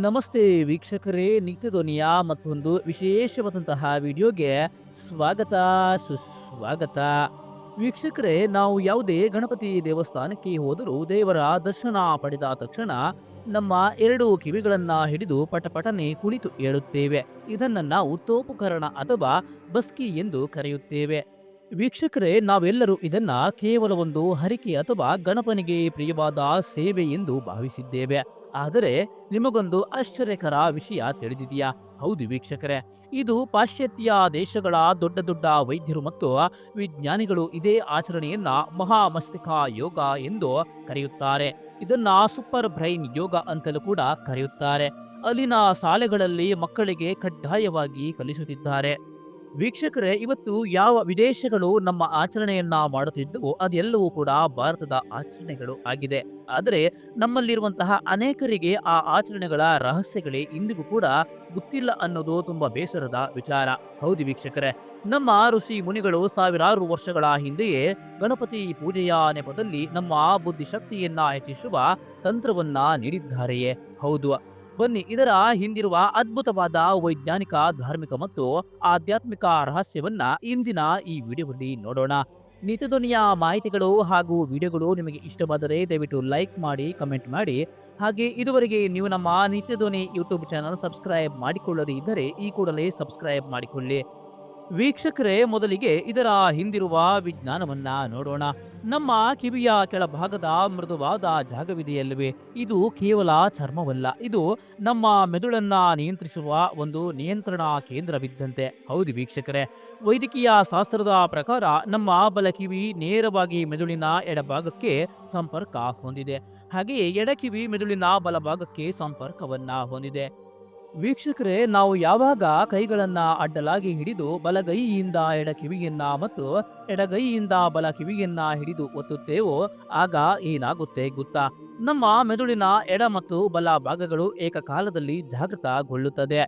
ನಮಸ್ತೆ ವೀಕ್ಷಕರೇ, ನಿತ್ಯ ಧ್ವನಿಯ ಮತ್ತೊಂದು ವಿಶೇಷವಾದಂತಹ ವಿಡಿಯೋಗೆ ಸ್ವಾಗತ, ಸುಸ್ವಾಗತ. ವೀಕ್ಷಕರೇ, ನಾವು ಯಾವುದೇ ಗಣಪತಿ ದೇವಸ್ಥಾನಕ್ಕೆ ಹೋದರೂ ದೇವರ ದರ್ಶನ ಪಡೆದ ತಕ್ಷಣ ನಮ್ಮ ಎರಡು ಕಿವಿಗಳನ್ನ ಹಿಡಿದು ಪಟಪಟನೆ ಕುಳಿತು ಹೇಳುತ್ತೇವೆ ಇದನ್ನು ನಾವು ತೋಪುಕರಣ ಅಥವಾ ಬಸ್ಕಿ ಎಂದು ಕರೆಯುತ್ತೇವೆ. ವೀಕ್ಷಕರೇ, ನಾವೆಲ್ಲರೂ ಇದನ್ನ ಕೇವಲ ಒಂದು ಹರಿಕೆ ಅಥವಾ ಗಣಪನಿಗೆ ಪ್ರಿಯವಾದ ಸೇವೆ ಎಂದು ಭಾವಿಸಿದ್ದೇವೆ. ಆದರೆ ನಿಮಗೊಂದು ಆಶ್ಚರ್ಯಕರ ವಿಷಯ ತಿಳಿದಿದೆಯಾ? ಹೌದು ವೀಕ್ಷಕರೇ, ಇದು ಪಾಶ್ಚಾತ್ಯ ದೇಶಗಳ ದೊಡ್ಡ ದೊಡ್ಡ ವೈದ್ಯರು ಮತ್ತು ವಿಜ್ಞಾನಿಗಳು ಇದೇ ಆಚರಣೆಯನ್ನ ಮಹಾಮಸ್ತಿಕ ಯೋಗ ಎಂದು ಕರೆಯುತ್ತಾರೆ. ಇದನ್ನ ಸೂಪರ್ ಬ್ರೈನ್ ಯೋಗ ಅಂತಲೂ ಕೂಡ ಕರೆಯುತ್ತಾರೆ. ಅಲ್ಲಿನ ಶಾಲೆಗಳಲ್ಲಿ ಮಕ್ಕಳಿಗೆ ಕಡ್ಡಾಯವಾಗಿ ಕಲಿಸುತ್ತಿದ್ದಾರೆ. ವೀಕ್ಷಕರೇ, ಇವತ್ತು ಯಾವ ವಿದೇಶಗಳು ನಮ್ಮ ಆಚರಣೆಯನ್ನ ಮಾಡುತ್ತಿದ್ದವು, ಅದೆಲ್ಲವೂ ಕೂಡ ಭಾರತದ ಆಚರಣೆಗಳು ಆಗಿದೆ. ಆದರೆ, ನಮ್ಮಲ್ಲಿರುವಂತಹ ಅನೇಕರಿಗೆ ಆ ಆಚರಣೆಗಳ ರಹಸ್ಯಗಳೇ ಇಂದಿಗೂ ಕೂಡ ಗೊತ್ತಿಲ್ಲ ಅನ್ನೋದು ತುಂಬಾ ಬೇಸರದ ವಿಚಾರ. ಹೌದು ವೀಕ್ಷಕರೇ, ನಮ್ಮ ಋಷಿ ಮುನಿಗಳು ಸಾವಿರಾರು ವರ್ಷಗಳ ಹಿಂದೆಯೇ ಗಣಪತಿ ಪೂಜೆಯ ನೆಪದಲ್ಲಿ ನಮ್ಮ ಬುದ್ಧಿಶಕ್ತಿಯನ್ನ ಹೆಚ್ಚಿಸುವ ತಂತ್ರವನ್ನ ನೀಡಿದ್ದಾರೆಯೇ? ಹೌದು. ಬನ್ನಿ, ಇದರ ಹಿಂದಿರುವ ಅದ್ಭುತವಾದ ವೈಜ್ಞಾನಿಕ, ಧಾರ್ಮಿಕ ಮತ್ತು ಆಧ್ಯಾತ್ಮಿಕ ರಹಸ್ಯವನ್ನ ಇಂದಿನ ಈ ವಿಡಿಯೋದಲ್ಲಿ ನೋಡೋಣ. ನಿತ್ಯಧ್ವನಿಯ ಮಾಹಿತಿಗಳು ಹಾಗೂ ವಿಡಿಯೋಗಳು ನಿಮಗೆ ಇಷ್ಟವಾದರೆ ದಯವಿಟ್ಟು ಲೈಕ್ ಮಾಡಿ, ಕಮೆಂಟ್ ಮಾಡಿ. ಹಾಗೆ ಇದುವರೆಗೆ ನೀವು ನಮ್ಮ ನಿತ್ಯಧ್ವನಿ ಯೂಟ್ಯೂಬ್ ಚಾನಲ್ ಸಬ್ಸ್ಕ್ರೈಬ್ ಮಾಡಿಕೊಳ್ಳದೇ ಇದ್ದರೆ ಈ ಕೂಡಲೇ ಸಬ್ಸ್ಕ್ರೈಬ್ ಮಾಡಿಕೊಳ್ಳಿ. ವೀಕ್ಷಕರೇ, ಮೊದಲಿಗೆ ಇದರ ಹಿಂದಿರುವ ವಿಜ್ಞಾನವನ್ನ ನೋಡೋಣ. ನಮ್ಮ ಕಿವಿಯ ಕೆಳಭಾಗದ ಮೃದುವಾದ ಜಾಗವಿದೆಯಲ್ಲವೇ? ಇದು ಕೇವಲ ಚರ್ಮವಲ್ಲ, ಇದು ನಮ್ಮ ಮೆದುಳನ್ನ ನಿಯಂತ್ರಿಸುವ ಒಂದು ನಿಯಂತ್ರಣ ಕೇಂದ್ರವಿದ್ದಂತೆ. ಹೌದು ವೀಕ್ಷಕರೇ, ವೈದ್ಯಕೀಯ ಶಾಸ್ತ್ರದ ಪ್ರಕಾರ ನಮ್ಮ ಬಲ ಕಿವಿ ನೇರವಾಗಿ ಮೆದುಳಿನ ಎಡಭಾಗಕ್ಕೆ ಸಂಪರ್ಕ ಹೊಂದಿದೆ. ಹಾಗೆಯೇ ಎಡಕಿವಿ ಮೆದುಳಿನ ಬಲಭಾಗಕ್ಕೆ ಸಂಪರ್ಕವನ್ನ ಹೊಂದಿದೆ. ವೀಕ್ಷಕರೇ, ನಾವು ಯಾವಾಗ ಕೈಗಳನ್ನ ಅಡ್ಡಲಾಗಿ ಹಿಡಿದು ಬಲಗೈಯಿಂದ ಎಡ ಕಿವಿಯನ್ನ ಮತ್ತು ಎಡಗೈಯಿಂದ ಬಲ ಕಿವಿಯನ್ನ ಹಿಡಿದು ಒತ್ತುತ್ತೇವೋ, ಆಗ ಏನಾಗುತ್ತೆ ಗೊತ್ತಾ? ನಮ್ಮ ಮೆದುಳಿನ ಎಡ ಮತ್ತು ಬಲ ಭಾಗಗಳು ಏಕಕಾಲದಲ್ಲಿ ಜಾಗೃತಗೊಳ್ಳುತ್ತದೆ.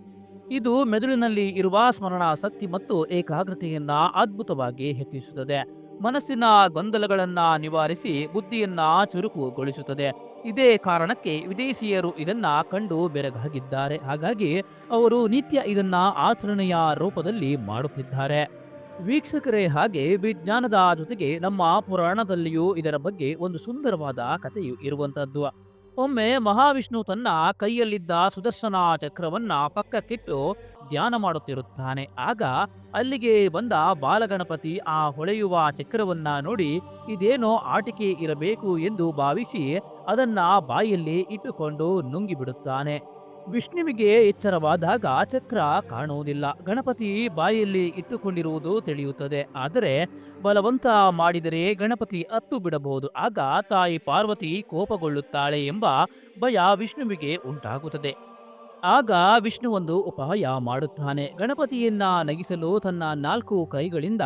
ಇದು ಮೆದುಳಿನಲ್ಲಿ ಇರುವ ಸ್ಮರಣಾಸಕ್ತಿ ಮತ್ತು ಏಕಾಗ್ರತೆಯನ್ನ ಅದ್ಭುತವಾಗಿ ಹೆಚ್ಚಿಸುತ್ತದೆ. ಮನಸ್ಸಿನ ಗೊಂದಲಗಳನ್ನು ನಿವಾರಿಸಿ ಬುದ್ಧಿಯನ್ನ ಚುರುಕುಗೊಳಿಸುತ್ತದೆ. ಇದೇ ಕಾರಣಕ್ಕೆ ವಿದೇಶಿಯರು ಇದನ್ನ ಕಂಡು ಬೆರಗಾಗಿದ್ದಾರೆ. ಹಾಗಾಗಿ ಅವರು ನಿತ್ಯ ಇದನ್ನ ಆಚರಣೆಯ ರೂಪದಲ್ಲಿ ಮಾಡುತ್ತಿದ್ದಾರೆ. ವೀಕ್ಷಕರೇ, ಹಾಗೆ ವಿಜ್ಞಾನದ ಜೊತೆಗೆ ನಮ್ಮ ಪುರಾಣದಲ್ಲಿಯೂ ಇದರ ಬಗ್ಗೆ ಒಂದು ಸುಂದರವಾದ ಕಥೆಯು ಇರುವಂತದ್ದು ಒಮ್ಮೆ ಮಹಾವಿಷ್ಣು ತನ್ನ ಕೈಯಲ್ಲಿದ್ದ ಸುದರ್ಶನ ಚಕ್ರವನ್ನ ಪಕ್ಕಕ್ಕಿಟ್ಟು ಧ್ಯಾನ ಮಾಡುತ್ತಿರುತ್ತಾನೆ. ಆಗ ಅಲ್ಲಿಗೆ ಬಂದ ಬಾಲಗಣಪತಿ ಆ ಹೊಳೆಯುವ ಚಕ್ರವನ್ನ ನೋಡಿ, ಇದೇನೋ ಆಟಿಕೆ ಇರಬೇಕು ಎಂದು ಭಾವಿಸಿ ಅದನ್ನ ಬಾಯಲ್ಲಿ ಇಟ್ಟುಕೊಂಡು ನುಂಗಿಬಿಡುತ್ತಾನೆ. ವಿಷ್ಣುವಿಗೆ ಎಚ್ಚರವಾದಾಗ ಚಕ್ರ ಕಾಣುವುದಿಲ್ಲ. ಗಣಪತಿ ಬಾಯಲ್ಲಿ ಇಟ್ಟುಕೊಂಡಿರುವುದು ತಿಳಿಯುತ್ತದೆ. ಆದರೆ ಬಲವಂತ ಮಾಡಿದರೆ ಗಣಪತಿ ಅತ್ತು ಬಿಡಬಹುದು. ಆಗ ತಾಯಿ ಪಾರ್ವತಿ ಕೋಪಗೊಳ್ಳುತ್ತಾಳೆ ಎಂಬ ಭಯ ವಿಷ್ಣುವಿಗೆ ಉಂಟಾಗುತ್ತದೆ. ಆಗ ವಿಷ್ಣು ಒಂದು ಉಪಾಯ ಮಾಡುತ್ತಾನೆ. ಗಣಪತಿಯನ್ನ ನಗಿಸಲು ತನ್ನ ನಾಲ್ಕು ಕೈಗಳಿಂದ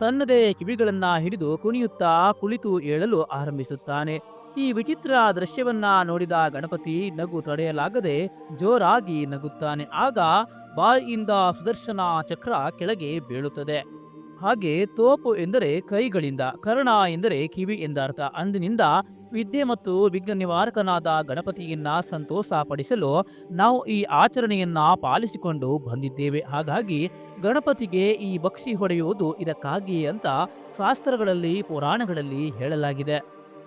ತನ್ನದೇ ಕಿವಿಗಳನ್ನ ಹಿಡಿದು ಕುಣಿಯುತ್ತಾ ಕುಳಿತು ಏಳಲು ಆರಂಭಿಸುತ್ತಾನೆ. ಈ ವಿಚಿತ್ರ ದೃಶ್ಯವನ್ನ ನೋಡಿದ ಗಣಪತಿ ನಗು ತಡೆಯಲಾಗದೆ ಜೋರಾಗಿ ನಗುತ್ತಾನೆ. ಆಗ ಬಾಯಿಯಿಂದ ಸುದರ್ಶನ ಚಕ್ರ ಕೆಳಗೆ ಬೀಳುತ್ತದೆ. ಹಾಗೆ ತೋಪು ಎಂದರೆ ಕೈಗಳಿಂದ, ಕರ್ಣ ಎಂದರೆ ಕಿವಿ ಎಂದರ್ಥ. ಅಂದಿನಿಂದ ವಿದ್ಯೆ ಮತ್ತು ವಿಘ್ನ ನಿವಾರಕನಾದ ಗಣಪತಿಯನ್ನ ಸಂತೋಷಪಡಿಸಲು ನಾವು ಈ ಆಚರಣೆಯನ್ನ ಪಾಲಿಸಿಕೊಂಡು ಬಂದಿದ್ದೇವೆ. ಹಾಗಾಗಿ ಗಣಪತಿಗೆ ಈ ಬಕ್ಷಿ ಹೊಡೆಯುವುದು ಇದಕ್ಕಾಗಿಯೇ ಅಂತ ಶಾಸ್ತ್ರಗಳಲ್ಲಿ, ಪುರಾಣಗಳಲ್ಲಿ ಹೇಳಲಾಗಿದೆ.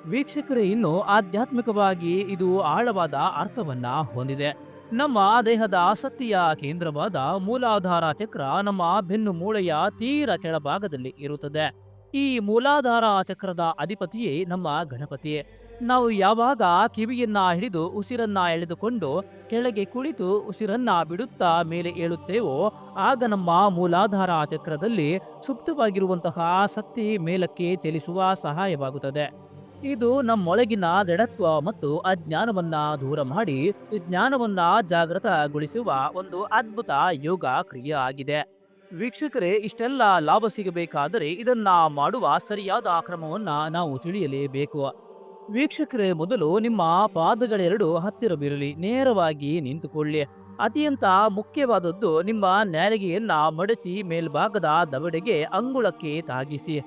ವೀಕ್ಷಕರೇ, ಇನ್ನು ಆಧ್ಯಾತ್ಮಿಕವಾಗಿ ಇದು ಆಳವಾದ ಅರ್ಥವನ್ನ ಹೊಂದಿದೆ. ನಮ್ಮ ದೇಹದ ಆಸಕ್ತಿಯ ಕೇಂದ್ರವಾದ ಮೂಲಾಧಾರ ಚಕ್ರ ನಮ್ಮ ಬೆನ್ನು ಮೂಳೆಯ ತೀರ ಕೆಳಭಾಗದಲ್ಲಿ ಇರುತ್ತದೆ. ಈ ಮೂಲಾಧಾರ ಚಕ್ರದ ಅಧಿಪತಿಯೇ ನಮ್ಮ ಗಣಪತಿ. ನಾವು ಯಾವಾಗ ಕಿವಿಯನ್ನ ಹಿಡಿದು ಉಸಿರನ್ನ ಎಳೆದುಕೊಂಡು ಕೆಳಗೆ ಕುಳಿತು ಉಸಿರನ್ನ ಬಿಡುತ್ತಾ ಮೇಲೆ ಏಳುತ್ತೇವೋ, ಆಗ ನಮ್ಮ ಮೂಲಾಧಾರ ಚಕ್ರದಲ್ಲಿ ಸುಪ್ತವಾಗಿರುವಂತಹ ಶಕ್ತಿ ಮೇಲಕ್ಕೆ ಚಲಿಸುವ ಸಹಾಯವಾಗುತ್ತದೆ. ಇದು ನಮ್ಮೊಳಗಿನ ದೃಢತ್ವ ಮತ್ತು ಅಜ್ಞಾನವನ್ನ ದೂರ ಮಾಡಿ ಜ್ಞಾನವನ್ನ ಜಾಗೃತಗೊಳಿಸುವ ಒಂದು ಅದ್ಭುತ ಯೋಗ ಕ್ರಿಯೆ ಆಗಿದೆ. ವೀಕ್ಷಕರೇ, ಇಷ್ಟೆಲ್ಲ ಲಾಭ ಸಿಗಬೇಕಾದರೆ ಇದನ್ನ ಮಾಡುವ ಸರಿಯಾದ ಕ್ರಮವನ್ನ ನಾವು ತಿಳಿಯಲೇಬೇಕು. ವೀಕ್ಷಕರೇ, ಮೊದಲು ನಿಮ್ಮ ಪಾದಗಳೆರಡು ಹತ್ತಿರ ಬೀರಲಿ ನೇರವಾಗಿ ನಿಂತುಕೊಳ್ಳಿ. ಅತ್ಯಂತ ಮುಖ್ಯವಾದದ್ದು ನಿಮ್ಮ ನ್ಯಾಲಿಗೆಯನ್ನ ಮಡಚಿ ಮೇಲ್ಭಾಗದ ದವಡೆಗೆ ಅಂಗುಳಕ್ಕೆ ತಾಗಿಸಿ.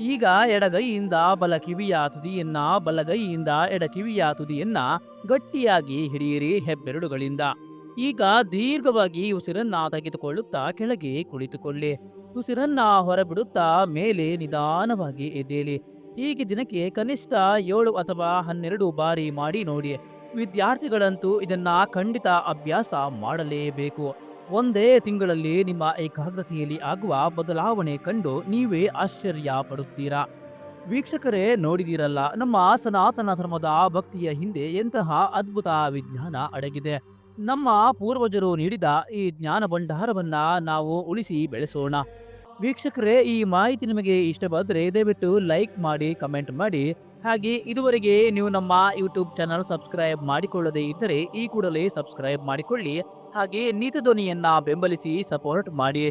ಈಗ ಎಡಗೈಯಿಂದ ಬಲ ಕಿವಿಯ ತುದಿಯನ್ನ ಬಲಗೈಯಿಂದ ಎಡ ಕಿವಿಯ ತುದಿಯನ್ನ ಗಟ್ಟಿಯಾಗಿ ಹಿಡಿಯಿರಿ ಹೆಬ್ಬೆರಡುಗಳಿಂದ ಈಗ ದೀರ್ಘವಾಗಿ ಉಸಿರನ್ನ ತೆಗೆದುಕೊಳ್ಳುತ್ತಾ ಕೆಳಗೆ ಕುಳಿತುಕೊಳ್ಳಿ. ಉಸಿರನ್ನ ಹೊರಬಿಡುತ್ತಾ ಮೇಲೆ ನಿಧಾನವಾಗಿ ಎದ್ದೇಳಿ. ಹೀಗೆ ದಿನಕ್ಕೆ ಕನಿಷ್ಠ ಏಳು ಅಥವಾ ಹನ್ನೆರಡು ಬಾರಿ ಮಾಡಿ ನೋಡಿ. ವಿದ್ಯಾರ್ಥಿಗಳಂತೂ ಇದನ್ನ ಖಂಡಿತ ಅಭ್ಯಾಸ ಮಾಡಲೇಬೇಕು. ಒಂದೇ ತಿಂಗಳಲ್ಲಿ ನಿಮ್ಮ ಏಕಾಗ್ರತೆಯಲ್ಲಿ ಆಗುವ ಬದಲಾವಣೆ ಕಂಡು ನೀವೇ ಆಶ್ಚರ್ಯ ಪಡುತ್ತೀರಾ ವೀಕ್ಷಕರೇ, ನೋಡಿದಿರಲ್ಲ, ನಮ್ಮ ಸನಾತನ ಧರ್ಮದ ಭಕ್ತಿಯ ಹಿಂದೆ ಎಂತಹ ಅದ್ಭುತ ವಿಜ್ಞಾನ ಅಡಗಿದೆ. ನಮ್ಮ ಪೂರ್ವಜರು ನೀಡಿದ ಈ ಜ್ಞಾನ ಭಂಡಾರವನ್ನ ನಾವು ಉಳಿಸಿ ಬೆಳೆಸೋಣ. ವೀಕ್ಷಕರೇ, ಈ ಮಾಹಿತಿ ನಿಮಗೆ ಇಷ್ಟವಾದರೆ ದಯವಿಟ್ಟು ಲೈಕ್ ಮಾಡಿ, ಕಮೆಂಟ್ ಮಾಡಿ. ಹಾಗೆ ಇದುವರೆಗೆ ನೀವು ನಮ್ಮ ಯೂಟ್ಯೂಬ್ ಚಾನಲ್ ಸಬ್ಸ್ಕ್ರೈಬ್ ಮಾಡಿಕೊಳ್ಳದೇ ಇದ್ದರೆ ಈ ಕೂಡಲೇ ಸಬ್ಸ್ಕ್ರೈಬ್ ಮಾಡಿಕೊಳ್ಳಿ. ಹಾಗೆ ನೀತಿ ಧ್ವನಿಯನ್ನ ಬೆಂಬಲಿಸಿ ಸಪೋರ್ಟ್ ಮಾಡಿ.